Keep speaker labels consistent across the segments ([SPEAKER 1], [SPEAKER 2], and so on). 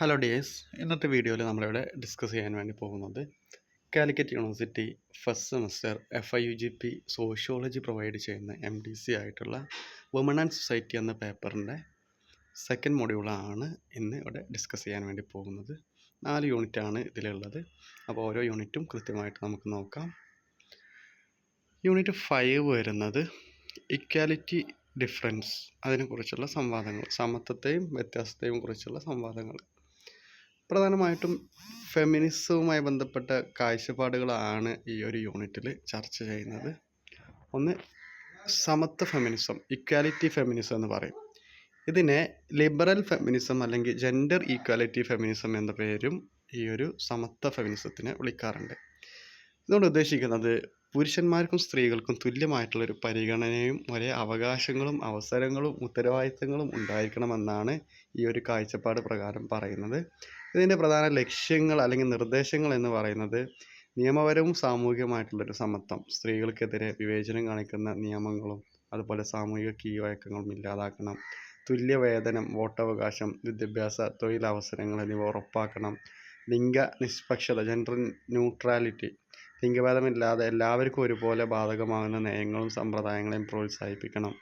[SPEAKER 1] Hello dears ഇന്നത്തെ വീഡിയോയിൽ നമ്മളിവിടെ ഡിസ്കസ് ചെയ്യാൻ വേണ്ടി പോകുന്നത് Calicut university first semester F I U G P sociology provide ചെയ്യുന്ന എം ഡി സി ആയിട്ടുള്ള വുമൺ ആൻഡ് സൊസൈറ്റി എന്ന പേപ്പറിന്റെ സെക്കൻഡ് മൊഡ്യൂളാണ് ഇന്ന് ഇവിടെ ഡിസ്കസ് ചെയ്യാൻ വേണ്ടി പോകുന്നത്. നാല് യൂണിറ്റാണ് ഇതിലുള്ളത്. അപ്പോൾ ഓരോ യൂണിറ്റും കൃത്യമായിട്ട് നമുക്ക് നോക്കാം. യൂണിറ്റ് ഫൈവ് വരുന്നത് ഇക്വാലിറ്റി ഡിഫറൻസ് അതിനെക്കുറിച്ചുള്ള സംവാദങ്ങൾ സമത്വത്തെയും വ്യത്യാസത്തെയും കുറിച്ചുള്ള സംവാദങ്ങൾ. പ്രധാനമായിട്ടും ഫെമിനിസവുമായി ബന്ധപ്പെട്ട കാഴ്ചപ്പാടുകളാണ് ഈ ഒരു യൂണിറ്റിൽ ചർച്ച ചെയ്യുന്നത്. ഒന്ന് സമത്വ ഫെമിനിസം ഇക്വാലിറ്റി ഫെമിനിസം എന്ന് പറയും. ഇതിനെ ലിബറൽ ഫെമിനിസം അല്ലെങ്കിൽ ജെൻഡർ ഈക്വാലിറ്റി ഫെമിനിസം എന്ന പേരും ഈ ഒരു സമത്വ ഫെമിനിസത്തിനെ വിളിക്കാറുണ്ട്. ഇതുകൊണ്ട് ഉദ്ദേശിക്കുന്നത് പുരുഷന്മാർക്കും സ്ത്രീകൾക്കും തുല്യമായിട്ടുള്ളൊരു പരിഗണനയും ഒരേ അവകാശങ്ങളും അവസരങ്ങളും ഉത്തരവാദിത്തങ്ങളും ഉണ്ടായിരിക്കണമെന്നാണ് ഈ ഒരു കാഴ്ചപ്പാട് പ്രകാരം പറയുന്നത്. ഇതിന്റെ പ്രധാന ലക്ഷ്യങ്ങൾ അല്ലെങ്കിൽ നിർദ്ദേശങ്ങൾ എന്ന് പറയുന്നത് നിയമപരവും സാമൂഹികമായിട്ടുള്ളൊരു സമത്വം. സ്ത്രീകൾക്കെതിരെ വിവേചനം കാണിക്കുന്ന നിയമങ്ങളും അതുപോലെ സാമൂഹിക കീഴ്വഴക്കങ്ങളും ഇല്ലാതാക്കണം. തുല്യവേതനം വോട്ടവകാശം വിദ്യാഭ്യാസ തൊഴിലവസരങ്ങൾ എന്നിവ ഉറപ്പാക്കണം. ലിംഗ നിഷ്പക്ഷത ജെൻഡർ ന്യൂട്രാലിറ്റി ലിംഗഭേദമില്ലാതെ എല്ലാവർക്കും ഒരുപോലെ ബാധകമാകുന്ന നയങ്ങളും സമ്പ്രദായങ്ങളെയും പ്രോത്സാഹിപ്പിക്കണം.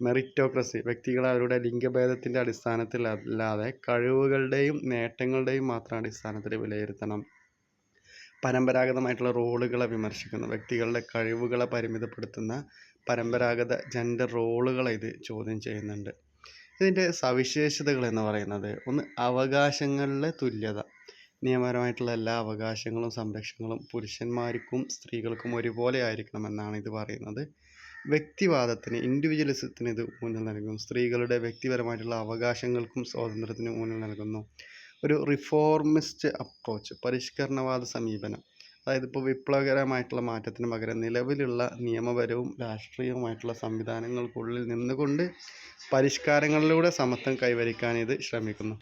[SPEAKER 1] മെറിറ്റോക്രസി. വ്യക്തികളെ അവരുടെ ലിംഗഭേദത്തിന്റെ അടിസ്ഥാനത്തിൽ അല്ലാതെ കഴിവുകളുടെയും നേട്ടങ്ങളുടെയും മാത്രം അടിസ്ഥാനത്തിൽ വിലയിരുത്തണം. പരമ്പരാഗതമായിട്ടുള്ള റോളുകളെ വിമർശിക്കുന്നു. വ്യക്തികളുടെ കഴിവുകളെ പരിമിതപ്പെടുത്തുന്ന പരമ്പരാഗത ജെൻഡർ റോളുകളെ ഇത് ചോദ്യം ചെയ്യുന്നുണ്ട്. ഇതിന്റെ സവിശേഷതകൾ എന്ന് പറയുന്നത് ഒന്ന് അവകാശങ്ങളിലെ തുല്യത. നിയമപരമായിട്ടുള്ള എല്ലാ അവകാശങ്ങളും സംരക്ഷണങ്ങളും പുരുഷന്മാർക്കും സ്ത്രീകൾക്കും ഒരുപോലെ ആയിരിക്കണമെന്നാണ് ഇത് പറയുന്നത്. വ്യക്തിവാദത്തിന് ഇൻഡിവിജ്വലിസത്തിന് ഇത് ഊന്നൽ നൽകുന്നു. സ്ത്രീകളുടെ വ്യക്തിപരമായിട്ടുള്ള അവകാശങ്ങൾക്കും സ്വാതന്ത്ര്യത്തിനും ഊന്നൽ നൽകുന്നു. ഒരു റിഫോർമിസ്റ്റ് അപ്രോച്ച് പരിഷ്കരണവാദ സമീപനം. അതായത് ഇപ്പോൾ വിപ്ലവകരമായിട്ടുള്ള മാറ്റത്തിന് പകരം നിലവിലുള്ള നിയമപരവും രാഷ്ട്രീയവുമായിട്ടുള്ള സംവിധാനങ്ങൾക്കുള്ളിൽ നിന്നുകൊണ്ട് പരിഷ്കാരങ്ങളിലൂടെ സമത്വം കൈവരിക്കാൻ ഇത് ശ്രമിക്കുന്നു.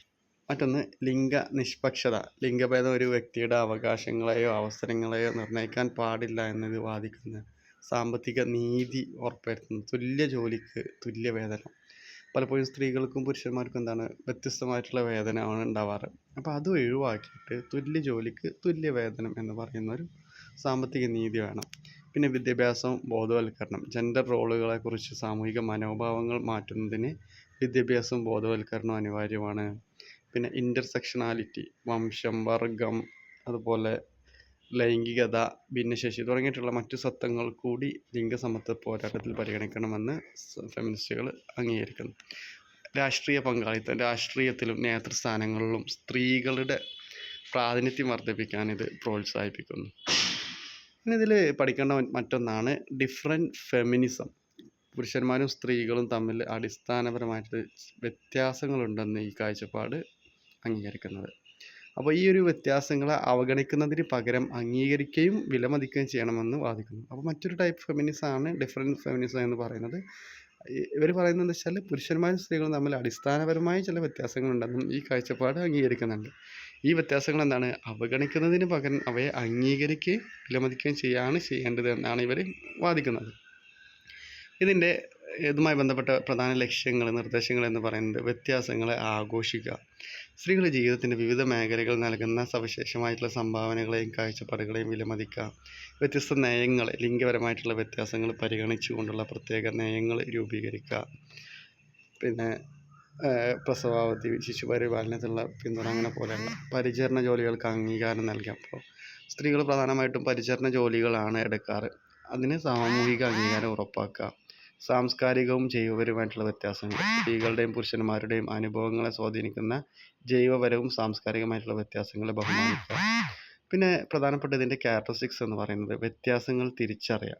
[SPEAKER 1] മറ്റൊന്ന് ലിംഗ നിഷ്പക്ഷത. ലിംഗഭേദം ഒരു വ്യക്തിയുടെ അവകാശങ്ങളെയോ അവസരങ്ങളെയോ നിർണയിക്കാൻ പാടില്ല എന്നത് വാദിക്കുന്ന. സാമ്പത്തിക നീതി ഉറപ്പുവരുത്തുന്നത് തുല്യ ജോലിക്ക് തുല്യ വേതനം. പലപ്പോഴും സ്ത്രീകൾക്കും പുരുഷന്മാർക്കും എന്താണ് വ്യത്യസ്തമായിട്ടുള്ള വേതനമാണ് ഉണ്ടാവാറ്. അപ്പോൾ അത് ഒഴിവാക്കിയിട്ട് തുല്യ ജോലിക്ക് തുല്യ വേതനം എന്ന് പറയുന്ന ഒരു സാമ്പത്തിക നീതി വേണം. പിന്നെ വിദ്യാഭ്യാസവും ബോധവൽക്കരണം ജെൻഡർ റോളുകളെക്കുറിച്ച് സാമൂഹിക മനോഭാവങ്ങൾ മാറ്റുന്നതിന് വിദ്യാഭ്യാസവും ബോധവൽക്കരണവും അനിവാര്യമാണ്. പിന്നെ ഇന്റർസെക്ഷനാലിറ്റി വംശം വർഗം അതുപോലെ ലൈംഗികത ഭിന്നശേഷി തുടങ്ങിയിട്ടുള്ള മറ്റു സ്വത്വങ്ങൾ കൂടി ലിംഗസമത്വ പോരാട്ടത്തിൽ പരിഗണിക്കണമെന്ന് ഫെമിനിസ്റ്റുകൾ അംഗീകരിക്കുന്നു. രാഷ്ട്രീയ പങ്കാളിത്തം രാഷ്ട്രീയത്തിലും നേതൃസ്ഥാനങ്ങളിലും സ്ത്രീകളുടെ പ്രാതിനിധ്യം വർദ്ധിപ്പിക്കാൻ ഇത് പ്രോത്സാഹിപ്പിക്കുന്നു. പിന്നെ ഇതിൽ പഠിക്കേണ്ട മറ്റൊന്നാണ് ഡിഫറെന്റ് ഫെമിനിസം പുരുഷന്മാരും സ്ത്രീകളും തമ്മിൽ അടിസ്ഥാനപരമായിട്ട് വ്യത്യാസങ്ങളുണ്ടെന്ന് ഈ കാഴ്ചപ്പാട് അംഗീകരിക്കുന്നത്. അപ്പോൾ ഈ ഒരു വ്യത്യാസങ്ങളെ അവഗണിക്കുന്നതിന് പകരം അംഗീകരിക്കുകയും വിലമതിക്കുകയും ചെയ്യണമെന്ന് വാദിക്കുന്നു. അപ്പോൾ മറ്റൊരു ടൈപ്പ് ഫെമിനിസമാണ് ഡിഫറെന്റ് ഫെമിനിസം എന്ന് പറയുന്നത്. ഇവർ പറയുന്നത് എന്താ വെച്ചാൽ പുരുഷന്മാരും സ്ത്രീകളും തമ്മിൽ അടിസ്ഥാനപരമായ ചില വ്യത്യാസങ്ങളുണ്ടെന്നും ഈ കാഴ്ചപ്പാട് അംഗീകരിക്കുന്നുണ്ട്. ഈ വ്യത്യാസങ്ങൾ എന്താണ്? അവഗണിക്കുന്നതിന് പകരം അവയെ അംഗീകരിക്കുകയും വിലമതിക്കുകയും ചെയ്യാണ് ചെയ്യേണ്ടത് എന്നാണ് ഇവർ വാദിക്കുന്നത്. ഇതിന്റെ ഇതുമായി ബന്ധപ്പെട്ട പ്രധാന ലക്ഷ്യങ്ങൾ നിർദ്ദേശങ്ങൾ എന്ന് പറയുന്നത് വ്യത്യാസങ്ങളെ ആഘോഷിക്കുക. സ്ത്രീകളുടെ ജീവിതത്തിന്റെ വിവിധ മേഖലകൾ നൽകുന്ന സവിശേഷമായിട്ടുള്ള സംഭാവനകളെയും കാഴ്ചപ്പാടുകളെയും വിലമതിക്കാം. വ്യത്യസ്ത നയങ്ങൾ ലിംഗപരമായിട്ടുള്ള വ്യത്യാസങ്ങൾ പരിഗണിച്ചുകൊണ്ടുള്ള പ്രത്യേക നയങ്ങൾ രൂപീകരിക്കുക പിന്നെ പ്രസവാവധി ശിശുപരിപാലനത്തിലുള്ള പിന്തുണ അങ്ങനെ പോലെയുള്ള പരിചരണ ജോലികൾക്ക് അംഗീകാരം നൽകുക അപ്പോൾ സ്ത്രീകൾ പ്രധാനമായിട്ടും പരിചരണ ജോലികളാണ് എടുക്കാറ്. അതിന് സാമൂഹിക അംഗീകാരം ഉറപ്പാക്കുക സാംസ്കാരികവും ജൈവപരവുമായിട്ടുള്ള വ്യത്യാസങ്ങൾ. സ്ത്രീകളുടെയും പുരുഷന്മാരുടെയും അനുഭവങ്ങളെ സ്വാധീനിക്കുന്ന ജൈവപരവും സാംസ്കാരികമായിട്ടുള്ള വ്യത്യാസങ്ങളെ ബഹുമാനിക്കുക. പിന്നെ പ്രധാനപ്പെട്ട ഇതിന്റെ ക്യാരക്ടറിസ്റ്റിക്സ് എന്ന് പറയുന്നത് വ്യത്യാസങ്ങൾ തിരിച്ചറിയുക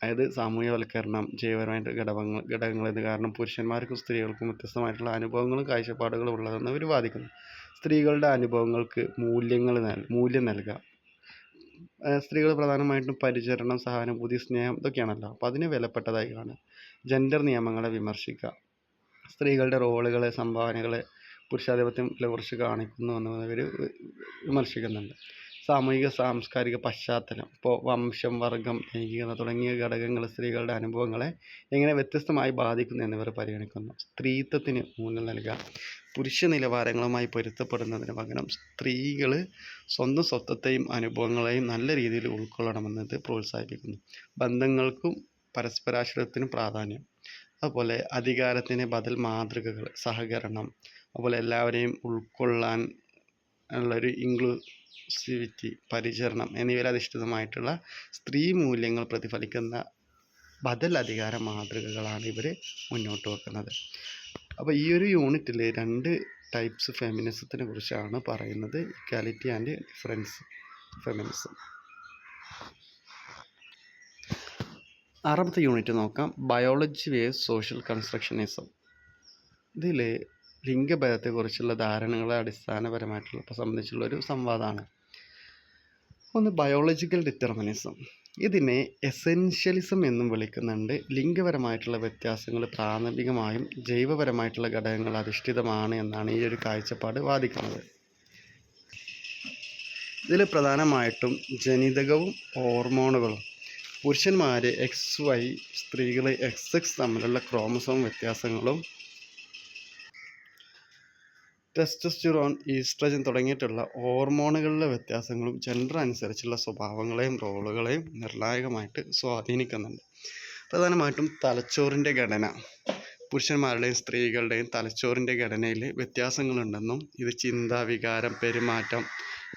[SPEAKER 1] അതായത് സാമൂഹ്യവൽക്കരണം ജൈവപരമായിട്ട് ഘടകങ്ങൾ ഘടകങ്ങൾ എന്ന് കാരണം പുരുഷന്മാർക്കും സ്ത്രീകൾക്കും വ്യത്യസ്തമായിട്ടുള്ള അനുഭവങ്ങളും കാഴ്ചപ്പാടുകളും ഉള്ളതെന്ന് അവർ വാദിക്കുന്നു. സ്ത്രീകളുടെ അനുഭവങ്ങൾക്ക് മൂല്യങ്ങൾ മൂല്യം നൽകുക. സ്ത്രീകൾ പ്രധാനമായിട്ടും പരിചരണം സഹാനുഭൂതി സ്നേഹം ഇതൊക്കെയാണല്ലോ. അപ്പോൾ അതിന് വിലപ്പെട്ടതായി കാണുക. ജെൻഡർ നിയമങ്ങളെ വിമർശിക്കുക. സ്ത്രീകളുടെ റോളുകൾ സംഭാവനകൾ പുരുഷാധിപത്യത്തിൽ കുറിച്ച് കാണിക്കുന്നു എന്നവർ വിമർശിക്കുന്നുണ്ട്. സാമൂഹിക സാംസ്കാരിക പശ്ചാത്തലം ഇപ്പോൾ വംശം വർഗം ലൈംഗികത തുടങ്ങിയ ഘടകങ്ങൾ സ്ത്രീകളുടെ അനുഭവങ്ങളെ എങ്ങനെ വ്യത്യസ്തമായി ബാധിക്കുന്നു എന്നിവർ പരിഗണിക്കുന്നു. സ്ത്രീത്വത്തിന് ഊന്നൽ നൽകുക. പുരുഷ നിലവാരങ്ങളുമായി പൊരുത്തപ്പെടുന്നതിന് പകരം സ്ത്രീകൾ സ്വന്തം സ്വത്വത്തെയും അനുഭവങ്ങളെയും നല്ല രീതിയിൽ ഉൾക്കൊള്ളണമെന്നത് പ്രോത്സാഹിപ്പിക്കുന്നു. ബന്ധങ്ങൾക്കും പരസ്പരാശ്രയത്തിനും പ്രാധാന്യം. അതുപോലെ അധികാരത്തിന് ബദൽ മാതൃകകൾ സഹകരണം അതുപോലെ എല്ലാവരെയും ഉൾക്കൊള്ളാൻ ഉള്ളൊരു ഇൻക്ലൂസിവിറ്റി പരിചരണം എന്നിവയിൽ അധിഷ്ഠിതമായിട്ടുള്ള സ്ത്രീ മൂല്യങ്ങൾ പ്രതിഫലിക്കുന്ന ബദൽ അധികാര മാതൃകകളാണ് ഇവർ മുന്നോട്ട് വെക്കുന്നത്. അപ്പോൾ ഈ ഒരു യൂണിറ്റിൽ രണ്ട് ടൈപ്സ് ഫെമിനിസത്തിനെ കുറിച്ചാണ് പറയുന്നത്. ഇക്വാലിറ്റി ആൻഡ് ഡിഫറൻസ് ഫെമിനിസം ആറാമത്തെ യൂണിറ്റ് നോക്കാം. ബയോളജി വേസ് സോഷ്യൽ കൺസ്ട്രക്ഷനിസം ഇതിൽ ലിംഗഭേദത്തെക്കുറിച്ചുള്ള ധാരണകളെ അടിസ്ഥാനപരമായിട്ടുള്ള സംബന്ധിച്ചുള്ള ഒരു സംവാദമാണ് ഒന്ന് ബയോളജിക്കൽ ഡിറ്റർമിനിസം ഇതിനെ എസെൻഷ്യലിസം എന്നും വിളിക്കുന്നുണ്ട്. ലിംഗപരമായിട്ടുള്ള വ്യത്യാസങ്ങൾ പ്രാഥമികമായും ജൈവപരമായിട്ടുള്ള ഘടകങ്ങൾ അധിഷ്ഠിതമാണ് എന്നാണ് ഈ ഒരു കാഴ്ചപ്പാട് വാദിക്കുന്നത്. ഇതിൽ പ്രധാനമായിട്ടും ജനിതകവും ഹോർമോണുകളും പുരുഷന്മാർ എക്സ് വൈ സ്ത്രീകൾ എക്സ് എക്സ് തമ്മിലുള്ള ക്രോമസോം വ്യത്യാസങ്ങളും ടെസ്റ്റസ്റ്റിറോൺ ഈസ്ട്രജൻ തുടങ്ങിയിട്ടുള്ള ഹോർമോണുകളിലെ വ്യത്യാസങ്ങളും ജെൻഡർ അനുസരിച്ചുള്ള സ്വഭാവങ്ങളെയും റോളുകളെയും നിർണായകമായിട്ട് സ്വാധീനിക്കുന്നുണ്ട്. പ്രധാനമായിട്ടും തലച്ചോറിന്റെ ഘടന. പുരുഷന്മാരുടെയും സ്ത്രീകളുടെയും തലച്ചോറിന്റെ ഘടനയിൽ വ്യത്യാസങ്ങളുണ്ടെന്നും ഇത് ചിന്ത വികാരം പെരുമാറ്റം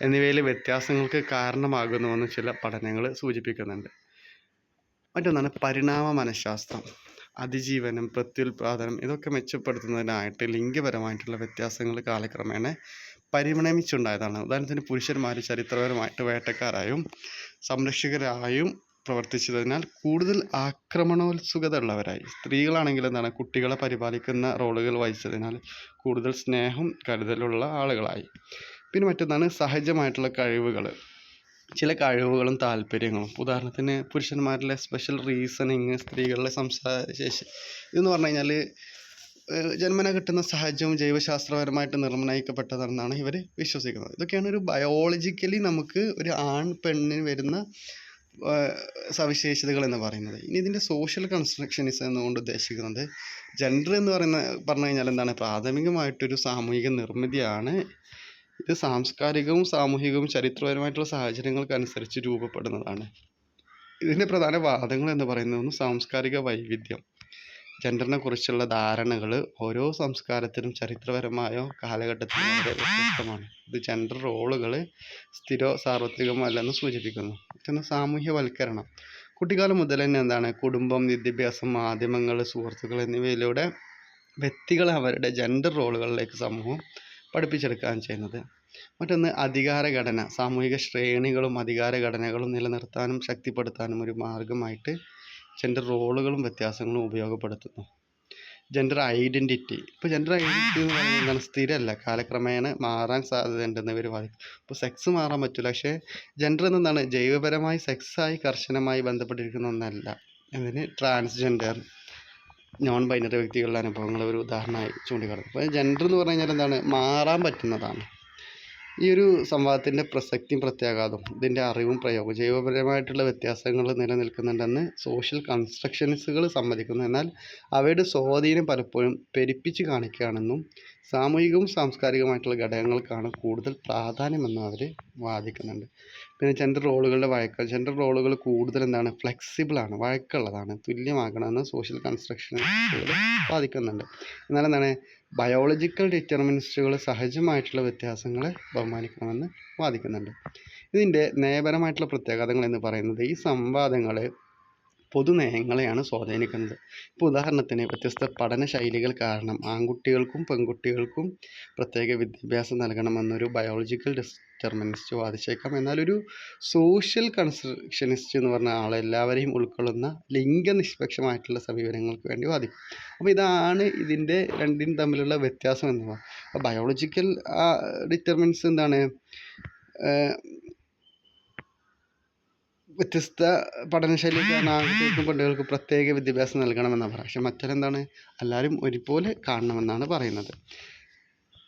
[SPEAKER 1] എന്നിവയിൽ വ്യത്യാസങ്ങൾക്ക് കാരണമാകുന്നുവെന്ന് ചില പഠനങ്ങൾ സൂചിപ്പിക്കുന്നുണ്ട്. മറ്റൊന്നാണ് പരിണാമ മനഃശാസ്ത്രം. അതിജീവനം പ്രത്യുൽപാദനം ഇതൊക്കെ മെച്ചപ്പെടുത്തുന്നതിനായിട്ട് ലിംഗപരമായിട്ടുള്ള വ്യത്യാസങ്ങൾ കാലക്രമേണ പരിണമിച്ചുണ്ടായതാണ്. ഉദാഹരണത്തിന് പുരുഷന്മാർ ചരിത്രപരമായിട്ട് വേട്ടക്കാരായും സംരക്ഷകരായും പ്രവർത്തിച്ചതിനാൽ കൂടുതൽ ആക്രമണോത്സുകത ഉള്ളവരായി സ്ത്രീകളാണെങ്കിൽ എന്താണ്? കുട്ടികളെ പരിപാലിക്കുന്ന റോളുകൾ വഹിച്ചതിനാൽ കൂടുതൽ സ്നേഹം കരുതലുള്ള ആളുകളായി. പിന്നെ മറ്റൊന്നാണ് സഹജമായിട്ടുള്ള കഴിവുകൾ. ചില കഴിവുകളും താല്പര്യങ്ങളും. ഉദാഹരണത്തിന് പുരുഷന്മാരിലെ സ്പെഷ്യൽ റീസണിങ് സ്ത്രീകളിലെ സംസാരശേഷി ഇതെന്ന് പറഞ്ഞു കഴിഞ്ഞാൽ ജന്മന കിട്ടുന്ന സഹജവും ജൈവശാസ്ത്രപരമായിട്ട് നിർണയിക്കപ്പെട്ടതാണെന്നാണ് ഇവർ വിശ്വസിക്കുന്നത്. ഇതൊക്കെയാണ് ഒരു ബയോളജിക്കലി നമുക്ക് ഒരു ആൺ പെണ്ണിന് വരുന്ന സവിശേഷതകൾ എന്ന് പറയുന്നത്. ഇനി ഇതിന്റെ സോഷ്യൽ കൺസ്ട്രക്ഷനിസം എന്നുകൊണ്ട് ഉദ്ദേശിക്കുന്നത് ജെൻഡർ എന്ന് പറയുന്ന പറഞ്ഞു കഴിഞ്ഞാൽ എന്താണ്? പ്രാഥമികമായിട്ടൊരു സാമൂഹിക നിർമ്മിതിയാണ് ഇത് സാംസ്കാരികവും സാമൂഹികവും ചരിത്രപരമായിട്ടുള്ള സാഹചര്യങ്ങൾക്കനുസരിച്ച് രൂപപ്പെടുന്നതാണ്. ഇതിന്റെ പ്രധാന വാദങ്ങൾ എന്ന് പറയുന്നത് ഒന്ന് സാംസ്കാരിക വൈവിധ്യം. ജെൻഡറിനെ കുറിച്ചുള്ള ധാരണകൾ ഓരോ സംസ്കാരത്തിനും ചരിത്രപരമായോ കാലഘട്ടത്തിലും വ്യത്യസ്തമാണ്. ഇത് ജെൻഡർ റോളുകൾ സ്ഥിരോ സാർവത്രികമല്ലെന്ന് സൂചിപ്പിക്കുന്നു. മറ്റൊന്ന് സാമൂഹ്യവൽക്കരണം. കുട്ടിക്കാലം മുതൽ തന്നെ എന്താണ്? കുടുംബം വിദ്യാഭ്യാസം മാധ്യമങ്ങൾ സുഹൃത്തുക്കൾ എന്നിവയിലൂടെ വ്യക്തികൾ അവരുടെ ജെൻഡർ റോളുകളിലേക്ക് സമൂഹം പഠിപ്പിച്ചെടുക്കുകയാണ് ചെയ്യുന്നത്. മറ്റൊന്ന് അധികാരഘടന സാമൂഹിക ശ്രേണികളും അധികാരഘടനകളും നിലനിർത്താനും ശക്തിപ്പെടുത്താനും ഒരു മാർഗമായിട്ട് ജെൻഡർ റോളുകളും വ്യത്യാസങ്ങളും ഉപയോഗപ്പെടുത്തുന്നു. ജെൻഡർ ഐഡന്റിറ്റി ഇപ്പോൾ ജെൻഡർ ഐഡന്റിറ്റി എന്ന് പറയുന്നത് എന്താണ്? സ്ഥിരമല്ല. കാലക്രമേണ മാറാൻ സാധ്യതയുണ്ടെന്ന് ഇവർ വാദിക്കും ഇപ്പോൾ സെക്സ് മാറാൻ പറ്റില്ല പക്ഷേ ജെൻഡർ എന്താണ് ജൈവപരമായി സെക്സായി കർശനമായി ബന്ധപ്പെട്ടിരിക്കുന്ന ഒന്നല്ല. അതിന് ട്രാൻസ്ജെൻഡർ നോൺ ബൈനറി വ്യക്തികളുടെ അനുഭവങ്ങൾ ഒരു ഉദാഹരണമായി ചൂണ്ടിക്കാട്ടുന്നു അപ്പോൾ ജെൻഡർ എന്ന് പറഞ്ഞു കഴിഞ്ഞാൽ എന്താണ്? മാറാൻ പറ്റുന്നതാണ്. ഈ ഒരു സംവാദത്തിന്റെ പ്രസക്തിയും പ്രത്യാഘാതവും ഇതിന്റെ അറിവും പ്രയോഗവും ജൈവപരമായിട്ടുള്ള വ്യത്യാസങ്ങൾ നിലനിൽക്കുന്നുണ്ടെന്ന് സോഷ്യൽ കൺസ്ട്രക്ഷൻസുകൾ സമ്മതിക്കുന്നു. എന്നാൽ അവയുടെ സ്വാധീനം പലപ്പോഴും പെരുപ്പിച്ച് കാണിക്കുകയാണെന്നും സാമൂഹികവും സാംസ്കാരികവുമായിട്ടുള്ള ഘടകങ്ങൾക്കാണ് കൂടുതൽ പ്രാധാന്യമെന്നും അവർ വാദിക്കുന്നുണ്ട്. പിന്നെ ജെൻഡർ റോളുകളുടെ വഴക്കം ജെൻഡർ റോളുകൾ കൂടുതൽ എന്താണ്? ഫ്ലെക്സിബിൾ ആണ്. വഴക്കുള്ളതാണ്. തുല്യമാകണമെന്ന് സോഷ്യൽ കൺസ്ട്രക്ഷൻ ബാധിക്കുന്നുണ്ട്. എന്നാൽ എന്താണ്? ബയോളജിക്കൽ ഡിറ്റർമിനിസ്റ്റുകൾ സഹജമായിട്ടുള്ള വ്യത്യാസങ്ങളെ ബഹുമാനിക്കണമെന്ന് വാദിക്കുന്നുണ്ട്. ഇതിന്റെ നയപരമായിട്ടുള്ള പ്രത്യാഘാതങ്ങൾ എന്ന് പറയുന്നത് ഈ സംവാദങ്ങൾ പൊതുനയങ്ങളെയാണ് സ്വാധീനിക്കുന്നത്. ഇപ്പോൾ ഉദാഹരണത്തിന് വ്യത്യസ്ത പഠന ശൈലികൾ കാരണം ആൺകുട്ടികൾക്കും പെൺകുട്ടികൾക്കും പ്രത്യേക വിദ്യാഭ്യാസം നൽകണമെന്നൊരു ബയോളജിക്കൽ ഡിറ്റർമിനിസ്റ്റ് വാദിച്ചേക്കാം. എന്നാൽ ഒരു സോഷ്യൽ കൺസ്ട്രക്ഷനിസ്റ്റ് എന്ന് പറഞ്ഞ ആൾ എല്ലാവരെയും ഉൾക്കൊള്ളുന്ന ലിംഗനിഷ്പക്ഷമായിട്ടുള്ള സമീപനങ്ങൾക്ക് വേണ്ടി വാദിക്കും. അപ്പോൾ ഇതാണ് ഇതിന്റെ രണ്ടിനും തമ്മിലുള്ള വ്യത്യാസം എന്ന് പറയുന്നത്. ബയോളജിക്കൽ ഡിറ്റർമിൻസ് എന്താണ്? വ്യത്യസ്ത പഠനശൈലി കാരണം ആൺകുട്ടികൾക്കും പ്രത്യേക വിദ്യാഭ്യാസം നൽകണമെന്നാണ് പറയുക. പക്ഷെ മറ്റൊരെന്താണ്? എല്ലാവരും ഒരുപോലെ കാണണമെന്നാണ് പറയുന്നത്.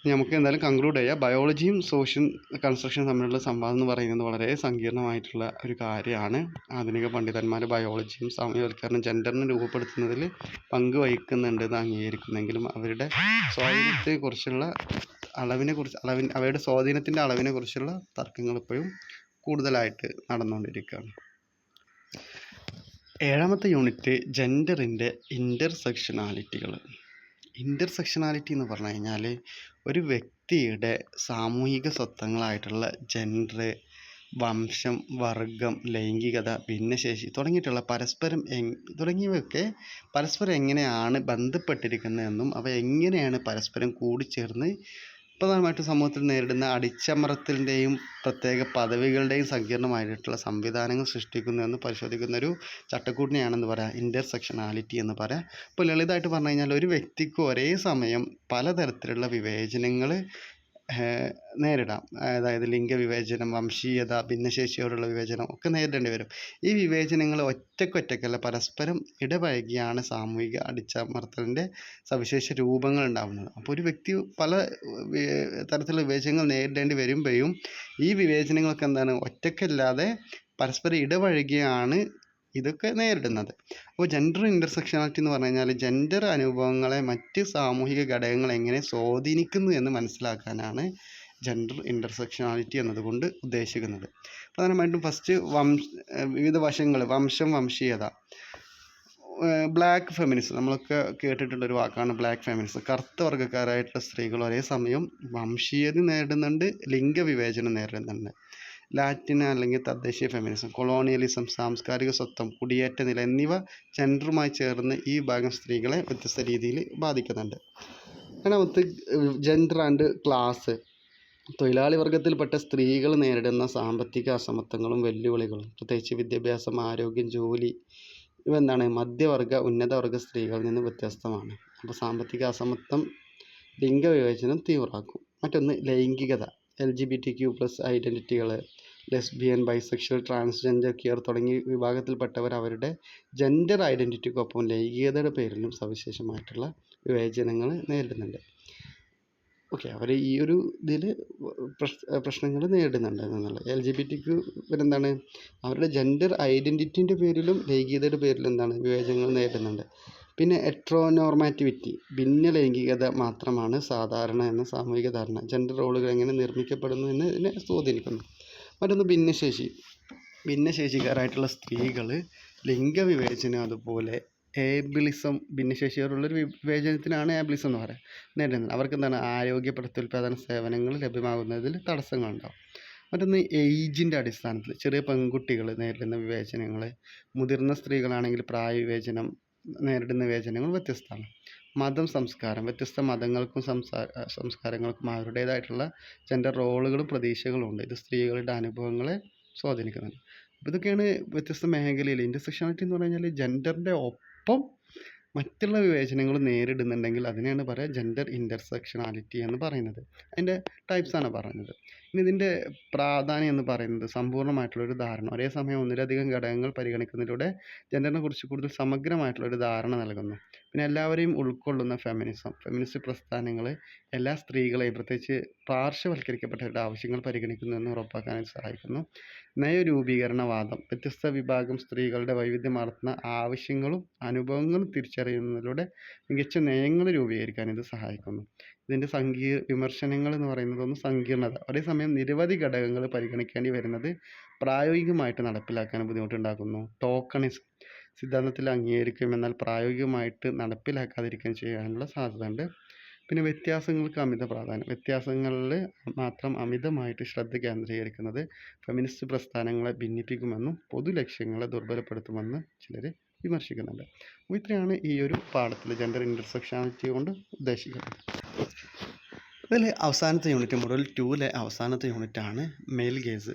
[SPEAKER 1] നമുക്ക് എന്തായാലും കൺക്ലൂഡ് ചെയ്യാം. ബയോളജിയും സോഷ്യൽ കൺസ്ട്രക്ഷനും തമ്മിലുള്ള സംവാദം എന്ന് പറയുന്നത് വളരെ സങ്കീർണമായിട്ടുള്ള ഒരു കാര്യമാണ്. ആധുനിക പണ്ഡിതന്മാർ ബയോളജിയും സാമൂഹ്യവൽക്കരണം ജെൻഡറിനെ രൂപപ്പെടുത്തുന്നതിൽ പങ്ക് വഹിക്കുന്നുണ്ടെന്ന് അംഗീകരിക്കുന്നെങ്കിലും അവരുടെ സ്വാധീനത്തെക്കുറിച്ചുള്ള അളവിനെക്കുറിച്ച് അളവിൻ അവയുടെ സ്വാധീനത്തിന്റെ അളവിനെക്കുറിച്ചുള്ള തർക്കങ്ങൾ ഇപ്പോഴും കൂടുതലായിട്ട് നടന്നുകൊണ്ടിരിക്കുകയാണ്. ഏഴാമത്തെ യൂണിറ്റ് ജെൻഡറിന്റെ ഇന്റർസെക്ഷനാലിറ്റികൾ ഇന്റർസെക്ഷനാലിറ്റി എന്ന് പറഞ്ഞു കഴിഞ്ഞാൽ ഒരു വ്യക്തിയുടെ സാമൂഹിക സ്വത്വങ്ങളായിട്ടുള്ള ജെൻഡർ വംശം വർഗം ലൈംഗികത ഭിന്നശേഷി തുടങ്ങിയിട്ടുള്ള പരസ്പരം തുടങ്ങിയവയൊക്കെ പരസ്പരം എങ്ങനെയാണ് ബന്ധപ്പെട്ടിരിക്കുന്നതെന്നും അവ എങ്ങനെയാണ് പരസ്പരം കൂടിച്ചേർന്ന് പ്രധാനമായിട്ടും സമൂഹത്തിൽ നേരിടുന്ന അടിച്ചമർത്തലിന്റെയും പ്രത്യേക പദവികളുടെയും സങ്കീർണമായിട്ടുള്ള സംവിധാനങ്ങൾ സൃഷ്ടിക്കുന്നതെന്ന് പരിശോധിക്കുന്ന ഒരു ചട്ടക്കൂടിനെയാണെന്ന് പറയാം. ഇന്റർസെക്ഷനാലിറ്റി എന്ന് പറയാം. ഇപ്പോൾ ലളിതമായിട്ട് പറഞ്ഞു കഴിഞ്ഞാൽ ഒരു വ്യക്തിക്ക് ഒരേ സമയം പലതരത്തിലുള്ള വിവേചനങ്ങൾ നേരിടാം. അതായത് ലിംഗവിവേചനം വംശീയത ഭിന്നശേഷിയോടുള്ള വിവേചനം ഒക്കെ നേരിടേണ്ടി വരും. ഈ വിവേചനങ്ങൾ ഒറ്റക്കൊറ്റക്കല്ല പരസ്പരം ഇടപഴകിയാണ് സാമൂഹിക അടിച്ചമർത്തലിന്റെ സവിശേഷ രൂപങ്ങൾ ഉണ്ടാകുന്നത് അപ്പോൾ ഒരു വ്യക്തി പല തരത്തിലുള്ള വിവേചനങ്ങൾ നേരിടേണ്ടി വരുമ്പോഴും ഈ വിവേചനങ്ങളൊക്കെ എന്താണ്? ഒറ്റക്കല്ലാതെ പരസ്പരം ഇടപഴകിയാണ് ഇതൊക്കെ നേരിടുന്നത്. അപ്പോൾ ജെൻഡർ ഇന്റർസെക്ഷനാലിറ്റി എന്ന് പറഞ്ഞു കഴിഞ്ഞാൽ ജെൻഡർ അനുഭവങ്ങളെ മറ്റ് സാമൂഹിക ഘടകങ്ങൾ എങ്ങനെ സ്വാധീനിക്കുന്നു എന്ന് മനസ്സിലാക്കാനാണ് ജെൻഡർ ഇന്റർസെക്ഷനാലിറ്റി എന്നതുകൊണ്ട് ഉദ്ദേശിക്കുന്നത്. പ്രധാനമായിട്ടും ഫസ്റ്റ് വംശ വിവിധ വശങ്ങൾ വംശം വംശീയത. ബ്ലാക്ക് ഫെമിനിസം നമ്മളൊക്കെ കേട്ടിട്ടുള്ള ഒരു വാക്കാണ് ബ്ലാക്ക് ഫെമിനിസം കറുത്ത വർഗക്കാരായിട്ടുള്ള സ്ത്രീകൾ ഒരേ സമയം വംശീയത നേരിടുന്നുണ്ട് ലിംഗവിവേചനം നേരിടുന്നുണ്ട്. ലാറ്റിന അല്ലെങ്കിൽ തദ്ദേശീയ ഫെമിനിസം കൊളോണിയലിസം സാംസ്കാരിക സ്വത്വം കുടിയേറ്റ നില എന്നിവ ജെൻഡറുമായി ചേർന്ന് ഈ വിഭാഗം സ്ത്രീകളെ വ്യത്യസ്ത രീതിയിൽ ബാധിക്കുന്നുണ്ട്. രണ്ടാമത്തെ ജെൻഡർ ആൻഡ് ക്ലാസ് തൊഴിലാളി വർഗത്തിൽപ്പെട്ട സ്ത്രീകൾ നേരിടുന്ന സാമ്പത്തിക അസമത്വങ്ങളും വെല്ലുവിളികളും പ്രത്യേകിച്ച് വിദ്യാഭ്യാസം ആരോഗ്യം ജോലി ഇവ എന്താണ്? മധ്യവർഗ ഉന്നതവർഗ സ്ത്രീകളിൽ നിന്ന് വ്യത്യസ്തമാണ്. അപ്പോൾ സാമ്പത്തിക അസമത്വം ലിംഗവിവേചനം തീവ്രമാക്കും. മറ്റൊന്ന് ലൈംഗികത. L G B T Q plus ഐഡന്റിറ്റികൾ lesbian bisexual transgender queer തുടങ്ങിയ വിഭാഗത്തിൽപ്പെട്ടവർ അവരുടെ ജെൻഡർ ഐഡന്റിറ്റിക്കൊപ്പം ലൈംഗികതയുടെ പേരിലും സവിശേഷമായിട്ടുള്ള വിവേചനങ്ങൾ നേരിടുന്നുണ്ട്. ഓക്കെ അവർ ഈ ഒരു ഇതിൽ പ്രശ്നങ്ങൾ നേരിടുന്നുണ്ട് എന്നുള്ളത്. എൽ ജി ബി ടിക്ക് ഇവരെന്താണ് അവരുടെ ജെൻഡർ ഐഡന്റിറ്റിന്റെ പേരിലും ലൈംഗികതയുടെ പേരിലും എന്താണ് വിവേചനങ്ങൾ നേരിടുന്നുണ്ട്. പിന്നെ എട്രോനോർമാറ്റിവിറ്റി ഭിന്ന ലൈംഗികത മാത്രമാണ് സാധാരണ എന്ന സാമൂഹിക ധാരണ. ജെൻഡർ റോളുകൾ എങ്ങനെ നിർമ്മിക്കപ്പെടുന്നു എന്നതിനെ സ്വാധീനിക്കുന്നു. മറ്റൊന്ന് ഭിന്നശേഷി. ഭിന്നശേഷിക്കാരായിട്ടുള്ള സ്ത്രീകൾ ലിംഗവിവേചനം അതുപോലെ ഏബിളിസം ഭിന്നശേഷിയോടുള്ളൊരു വിവേചനത്തിനാണ് ഏബിളിസം എന്ന് പറയുക. നേരിടുന്നത്. അവർക്ക് എന്താണ്? ആരോഗ്യ പ്രത്യുൽപാദന സേവനങ്ങൾ ലഭ്യമാകുന്നതിൽ തടസ്സങ്ങളുണ്ടാവും. മറ്റൊന്ന് ഏജിന്റെ അടിസ്ഥാനത്തിൽ. ചെറിയ പെൺകുട്ടികൾ നേരിടുന്ന വിവേചനങ്ങൾ മുതിർന്ന സ്ത്രീകളാണെങ്കിൽ പ്രായവിവേചനം നേരിടുന്ന വിവേചനങ്ങൾ വ്യത്യസ്തമാണ്. മതം സംസ്കാരം. വ്യത്യസ്ത മതങ്ങൾക്കും സംസാ സംസ്കാരങ്ങൾക്കും അവരുടേതായിട്ടുള്ള ജെൻഡർ റോളുകളും പ്രതീക്ഷകളും ഉണ്ട്. ഇത് സ്ത്രീകളുടെ അനുഭവങ്ങളെ സ്വാധീനിക്കുന്നുണ്ട്. അപ്പോൾ ഇതൊക്കെയാണ് വ്യത്യസ്ത മേഖലയിൽ. ഇന്റർസെക്ഷനാലിറ്റി എന്ന് പറഞ്ഞു കഴിഞ്ഞാൽ ജെൻഡറിന്റെ ഒപ്പം മറ്റുള്ള വിവേചനങ്ങൾ നേരിടുന്നുണ്ടെങ്കിൽ അതിനെയാണ് പറയുക ജെൻഡർ ഇന്റർസെക്ഷനാലിറ്റി എന്ന് പറയുന്നത്. അതിന്റെ ടൈപ്സാണ് പറയുന്നത്. ഇനി ഇതിന്റെ പ്രാധാന്യം എന്ന് പറയുന്നത് സമ്പൂർണമായിട്ടുള്ളൊരു ധാരണ. ഒരേ സമയം ഒന്നിലധികം ഘടകങ്ങൾ പരിഗണിക്കുന്നതിലൂടെ ജെൻഡറിനെ കുറിച്ച് കൂടുതൽ സമഗ്രമായിട്ടുള്ളൊരു ധാരണ നൽകുന്നു. പിന്നെ എല്ലാവരെയും ഉൾക്കൊള്ളുന്ന ഫെമിനിസം ഫെമിനിസ്റ്റ് പ്രസ്ഥാനങ്ങൾ എല്ലാ സ്ത്രീകളെയും പ്രത്യേകിച്ച് പാർശ്വവൽക്കരിക്കപ്പെട്ടവരുടെ ആവശ്യങ്ങൾ പരിഗണിക്കുന്നു എന്ന് ഉറപ്പാക്കാൻ സഹായിക്കുന്നു. നയരൂപീകരണവാദം വ്യത്യസ്ത വിഭാഗം സ്ത്രീകളുടെ വൈവിധ്യമാർന്ന ആവശ്യങ്ങളും അനുഭവങ്ങളും തിരിച്ചറിയുന്നതിലൂടെ മികച്ച നയങ്ങൾ രൂപീകരിക്കാൻ ഇത് സഹായിക്കുന്നു. ഇതിന്റെ സങ്കീർ വിമർശനങ്ങൾ എന്ന് പറയുന്നത് ഒന്ന് സങ്കീർണത. അതേസമയം നിരവധി ഘടകങ്ങൾ പരിഗണിക്കേണ്ടി വരുന്നത് പ്രായോഗികമായിട്ട് നടപ്പിലാക്കാൻ ബുദ്ധിമുട്ടുണ്ടാക്കുന്നു. ടോക്കണിസം. സിദ്ധാന്തത്തിൽ അംഗീകരിക്കും എന്നാൽ പ്രായോഗികമായിട്ട് നടപ്പിലാക്കാതിരിക്കുകയും ചെയ്യാനുള്ള സാധ്യതയുണ്ട്. പിന്നെ വ്യത്യാസങ്ങൾക്ക് അമിത പ്രാധാന്യം. വ്യത്യാസങ്ങളിൽ മാത്രം അമിതമായിട്ട് ശ്രദ്ധ കേന്ദ്രീകരിക്കുന്നത് ഫെമിനിസ്റ്റ് പ്രസ്ഥാനങ്ങളെ ഭിന്നിപ്പിക്കുമെന്നും പൊതു ലക്ഷ്യങ്ങളെ ദുർബലപ്പെടുത്തുമെന്ന് ചിലർ വിമർശിക്കുന്നുണ്ട്. അപ്പോൾ ഇത്രയാണ് ഈ ഒരു പാഠത്തിൽ ജെൻഡർ ഇന്റർസെക്ഷനാലിറ്റി കൊണ്ട് ഉദ്ദേശിക്കുന്നത്. ഇതിൽ അവസാനത്തെ യൂണിറ്റ് മുതൽ ടൂവിലെ അവസാനത്തെ യൂണിറ്റാണ് മെയിൽ ഗേസ്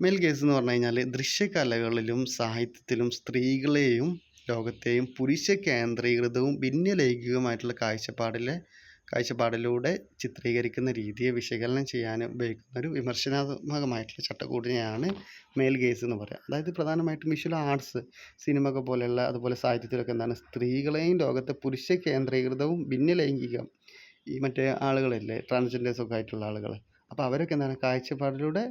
[SPEAKER 1] മെയിൽ ഗേസ് എന്ന് പറഞ്ഞു കഴിഞ്ഞാൽ ദൃശ്യകലകളിലും സാഹിത്യത്തിലും സ്ത്രീകളെയും ലോകത്തെയും പുരുഷ കേന്ദ്രീകൃതവും ഭിന്നലൈംഗികവുമായിട്ടുള്ള കാഴ്ചപ്പാടിലെ കാഴ്ചപ്പാടിലൂടെ ചിത്രീകരിക്കുന്ന രീതിയെ വിശകലനം ചെയ്യാൻ ഉപയോഗിക്കുന്ന ഒരു വിമർശനാത്മകമായിട്ടുള്ള ചട്ടക്കൂടിനെയാണ് മെയിൽ ഗേസ് എന്ന് പറയുക അതായത് പ്രധാനമായിട്ടും വിഷ്വൽ ആർട്സ് സിനിമ ഒക്കെ പോലെയുള്ള അതുപോലെ സാഹിത്യത്തിലൊക്കെ എന്താണ് സ്ത്രീകളെയും ലോകത്തെ പുരുഷ കേന്ദ്രീകൃതവും ഭിന്നലൈംഗികം ഈ മറ്റേ ആളുകളില്ലേ ട്രാൻസ്ജെൻഡേഴ്സൊക്കെ ആയിട്ടുള്ള ആളുകൾ അപ്പോൾ അവരൊക്കെ എന്താണ് കാഴ്ചപ്പാടിലൂടെ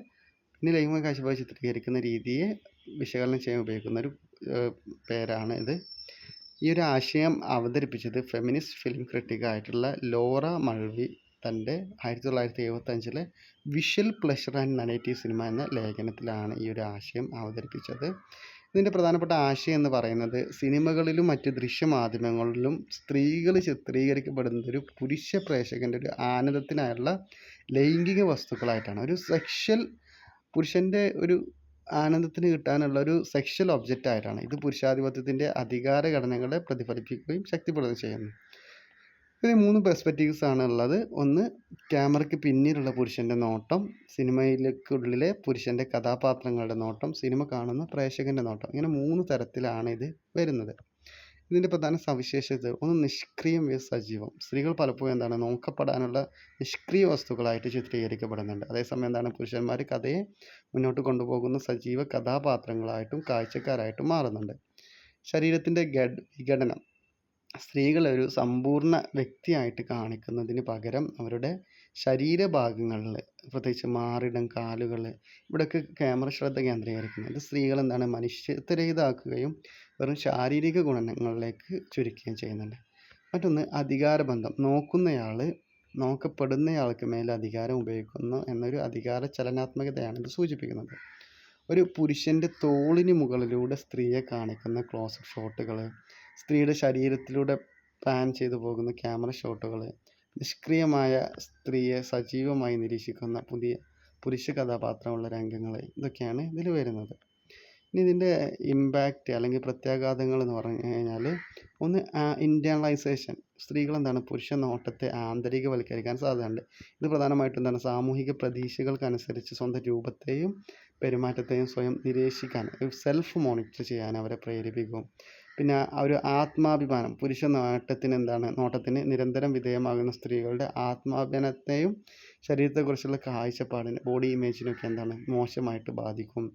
[SPEAKER 1] ഭിന്നലൈംഗിക കാഴ്ചപ്പാട് ചിത്രീകരിക്കുന്ന രീതിയെ വിശകലനം ചെയ്യാൻ ഉപയോഗിക്കുന്ന ഒരു പേരാണ് ഇത്. ഈ ഒരു ആശയം അവതരിപ്പിച്ചത് ഫെമിനിസ്റ്റ് ഫിലിം ക്രിട്ടിക് ആയിട്ടുള്ള ലോറ മൾവി തന്റെ ആയിരത്തി തൊള്ളായിരത്തി എഴുപത്തഞ്ചിലെ visual pleasure and narrative cinema എന്ന ലേഖനത്തിലാണ് ഈ ഒരു ആശയം അവതരിപ്പിച്ചത്. ഇതിന്റെ പ്രധാനപ്പെട്ട ആശയം എന്ന് പറയുന്നത് സിനിമകളിലും മറ്റ് ദൃശ്യമാധ്യമങ്ങളിലും സ്ത്രീകൾ ചിത്രീകരിക്കപ്പെടുന്നത് ഒരു പുരുഷ പ്രേക്ഷകന്റെ ഒരു ആനന്ദത്തിനായുള്ള ലൈംഗിക വസ്തുക്കളായിട്ടാണ്. ഒരു സെക്ഷൽ പുരുഷന്റെ ഒരു ആനന്ദത്തിന് കിട്ടാനുള്ള ഒരു സെക്ഷൽ ഒബ്ജക്റ്റ് ആയിട്ടാണ് ഇത് പുരുഷാധിപത്യത്തിന്റെ അധികാര ഘടനകളെ പ്രതിഫലിപ്പിക്കുകയും ശക്തിപ്പെടുത്തുകയും ചെയ്യുന്നു. ഇതിന് മൂന്ന് പെർസ്പെക്റ്റീവ്സ് ആണ് ഉള്ളത്. ഒന്ന് ക്യാമറയ്ക്ക് പിന്നിലുള്ള പുരുഷന്റെ നോട്ടം സിനിമയിലേക്കുള്ളിലെ പുരുഷന്റെ കഥാപാത്രങ്ങളുടെ നോട്ടം സിനിമ കാണുന്ന പ്രേക്ഷകന്റെ നോട്ടം. ഇങ്ങനെ മൂന്ന് തരത്തിലാണ് ഇത് വരുന്നത്. ഇതിന്റെ പ്രധാന സവിശേഷത ഒന്ന് നിഷ്ക്രിയം സജീവം. സ്ത്രീകൾ പലപ്പോഴും എന്താണ് നോക്കപ്പെടാനുള്ള നിഷ്ക്രിയ വസ്തുക്കളായിട്ട് ചിത്രീകരിക്കപ്പെടുന്നുണ്ട്. അതേസമയം എന്താണ് പുരുഷന്മാർ കഥയെ മുന്നോട്ട് കൊണ്ടുപോകുന്ന സജീവ കഥാപാത്രങ്ങളായിട്ടും കാഴ്ചക്കാരായിട്ടും മാറുന്നുണ്ട്. ശരീരത്തിന്റെ വിഘടനം. സ്ത്രീകളെ ഒരു സമ്പൂർണ വ്യക്തിയായിട്ട് കാണിക്കുന്നതിന് പകരം അവരുടെ ശരീരഭാഗങ്ങളിൽ പ്രത്യേകിച്ച് മാറിടം കാലുകൾ ഇവിടെയൊക്കെ ക്യാമറ ശ്രദ്ധ കേന്ദ്രീകരിക്കുന്നത് സ്ത്രീകൾ എന്താണ് മനുഷ്യത്വരഹിതമാക്കുകയും വെറും ശാരീരിക ഗുണങ്ങളിലേക്ക് ചുരുക്കുകയും ചെയ്യുന്നുണ്ട്. മറ്റൊന്ന് അധികാരബന്ധം. നോക്കുന്നയാൾ നോക്കപ്പെടുന്നയാൾക്ക് മേൽ അധികാരം ഉപയോഗിക്കുന്നു എന്നൊരു അധികാര ചലനാത്മകതയാണ് ഇത് സൂചിപ്പിക്കുന്നത്. ഒരു പുരുഷന്റെ തോളിന് മുകളിലൂടെ സ്ത്രീയെ കാണിക്കുന്ന ക്ലോസ് ഷോട്ടുകൾ സ്ത്രീയുടെ ശരീരത്തിലൂടെ പാൻ ചെയ്തു പോകുന്ന ക്യാമറ ഷോട്ടുകൾ നിഷ്ക്രിയമായ സ്ത്രീയെ സജീവമായി നിരീക്ഷിക്കുന്ന പുതിയ പുരുഷ കഥാപാത്രമുള്ള രംഗങ്ങൾ ഇതൊക്കെയാണ് ഇതിൽ വരുന്നത്. ഇനി ഇതിന്റെ ഇമ്പാക്റ്റ് അല്ലെങ്കിൽ പ്രത്യാഘാതങ്ങൾ എന്ന് പറഞ്ഞു കഴിഞ്ഞാൽ ഒന്ന് ഇന്റേണലൈസേഷൻ സ്ത്രീകൾ എന്താണ് പുരുഷ നോട്ടത്തെ ആന്തരികവൽക്കരിക്കാൻ സാധ്യതയുണ്ട്. ഇത് പ്രധാനമായിട്ടും എന്താണ്? സാമൂഹിക പ്രതീക്ഷകൾക്കനുസരിച്ച് സ്വന്തം രൂപത്തെയും പെരുമാറ്റത്തെയും സ്വയം നിരീക്ഷിക്കാൻ സെൽഫ് മോണിറ്റർ ചെയ്യാൻ അവരെ പ്രേരിപ്പിക്കും. പിന്നെ ഒരു ആത്മാഭിമാനം. പുരുഷ നോട്ടത്തിന് എന്താണ്? നോട്ടത്തിന് നിരന്തരം വിധേയമാകുന്ന സ്ത്രീകളുടെ ആത്മാഭിമാനത്തെയും ശരീരത്തെക്കുറിച്ചുള്ള കാഴ്ചപ്പാടിന് ബോഡി ഇമേജിനൊക്കെ എന്താണ്? മോശമായിട്ട് ബാധിക്കും.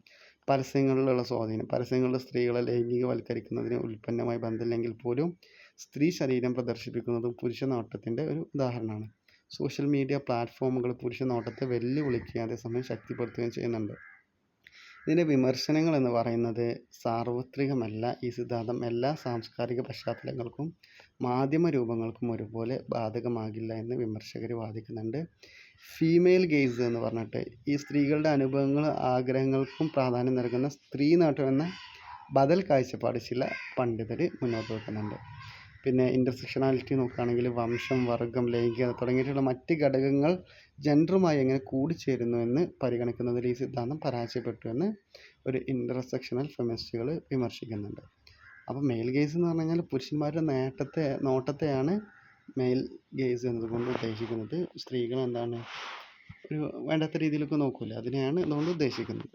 [SPEAKER 1] പരസ്യങ്ങളിലുള്ള സ്വാധീനം. പരസ്യങ്ങളിലെ സ്ത്രീകളെ ലൈംഗികവൽക്കരിക്കുന്നതിന് ഉൽപ്പന്നമായി ബന്ധമില്ലെങ്കിൽ പോലും സ്ത്രീ ശരീരം പ്രദർശിപ്പിക്കുന്നതും പുരുഷ നോട്ടത്തിന്റെ ഒരു ഉദാഹരണമാണ്. സോഷ്യൽ മീഡിയ പ്ലാറ്റ്ഫോമുകൾ പുരുഷ നോട്ടത്തെ വെല്ലുവിളിക്കുകയും അതേസമയം ശക്തിപ്പെടുത്തുകയും ചെയ്യുന്നുണ്ട്. ഇതിന്റെ വിമർശനങ്ങൾ എന്ന് പറയുന്നത് സാർവത്രികമല്ല. ഈ സിദ്ധാന്തം എല്ലാ സാംസ്കാരിക പശ്ചാത്തലങ്ങൾക്കും മാധ്യമ രൂപങ്ങൾക്കും ഒരുപോലെ ബാധകമാകില്ല എന്ന് വിമർശകർ വാദിക്കുന്നുണ്ട്. ഫീമെയിൽ ഗെയ്സ് എന്ന് പറഞ്ഞിട്ട് ഈ സ്ത്രീകളുടെ അനുഭവങ്ങൾ ആഗ്രഹങ്ങൾക്കും പ്രാധാന്യം നൽകുന്ന സ്ത്രീ നാട്ടം എന്ന ബദൽ കാഴ്ചപ്പാട് ചില പണ്ഡിതർ മുന്നോട്ട് വെക്കുന്നുണ്ട്. പിന്നെ ഇന്റർസെക്ഷണാലിറ്റി നോക്കുകയാണെങ്കിൽ വംശം വർഗം ലൈംഗികത തുടങ്ങിയിട്ടുള്ള മറ്റ് ഘടകങ്ങൾ ജെൻഡറുമായി എങ്ങനെ കൂടിച്ചേരുന്നു എന്ന് പരിഗണിക്കുന്നതിൽ ഈ സിദ്ധാന്തം പരാജയപ്പെട്ടു എന്ന് ഒരു ഇന്റർസെക്ഷണൽ ഫെമിനിസ്റ്റുകൾ വിമർശിക്കുന്നുണ്ട്. അപ്പോൾ മെയിൽ ഗെയ്സ് എന്ന് പറഞ്ഞു കഴിഞ്ഞാൽ പുരുഷന്മാരുടെ നേട്ടത്തെ നോട്ടത്തെയാണ് മെയിൽ ഗേസ് എന്നതുകൊണ്ട് ഉദ്ദേശിക്കുന്നത് സ്ത്രീകൾ എന്താണ് ഒരു വേണ്ടാത്ത രീതിയിലൊക്കെ നോക്കില്ല അതിനെയാണ് ഇതുകൊണ്ട് ഉദ്ദേശിക്കുന്നത്.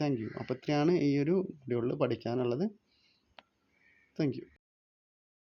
[SPEAKER 1] താങ്ക് യു അപ്പോൾ ഇത്രയാണ് ഈ ഒരു വീഡിയോയിൽ പഠിക്കാനുള്ളത്. Thank you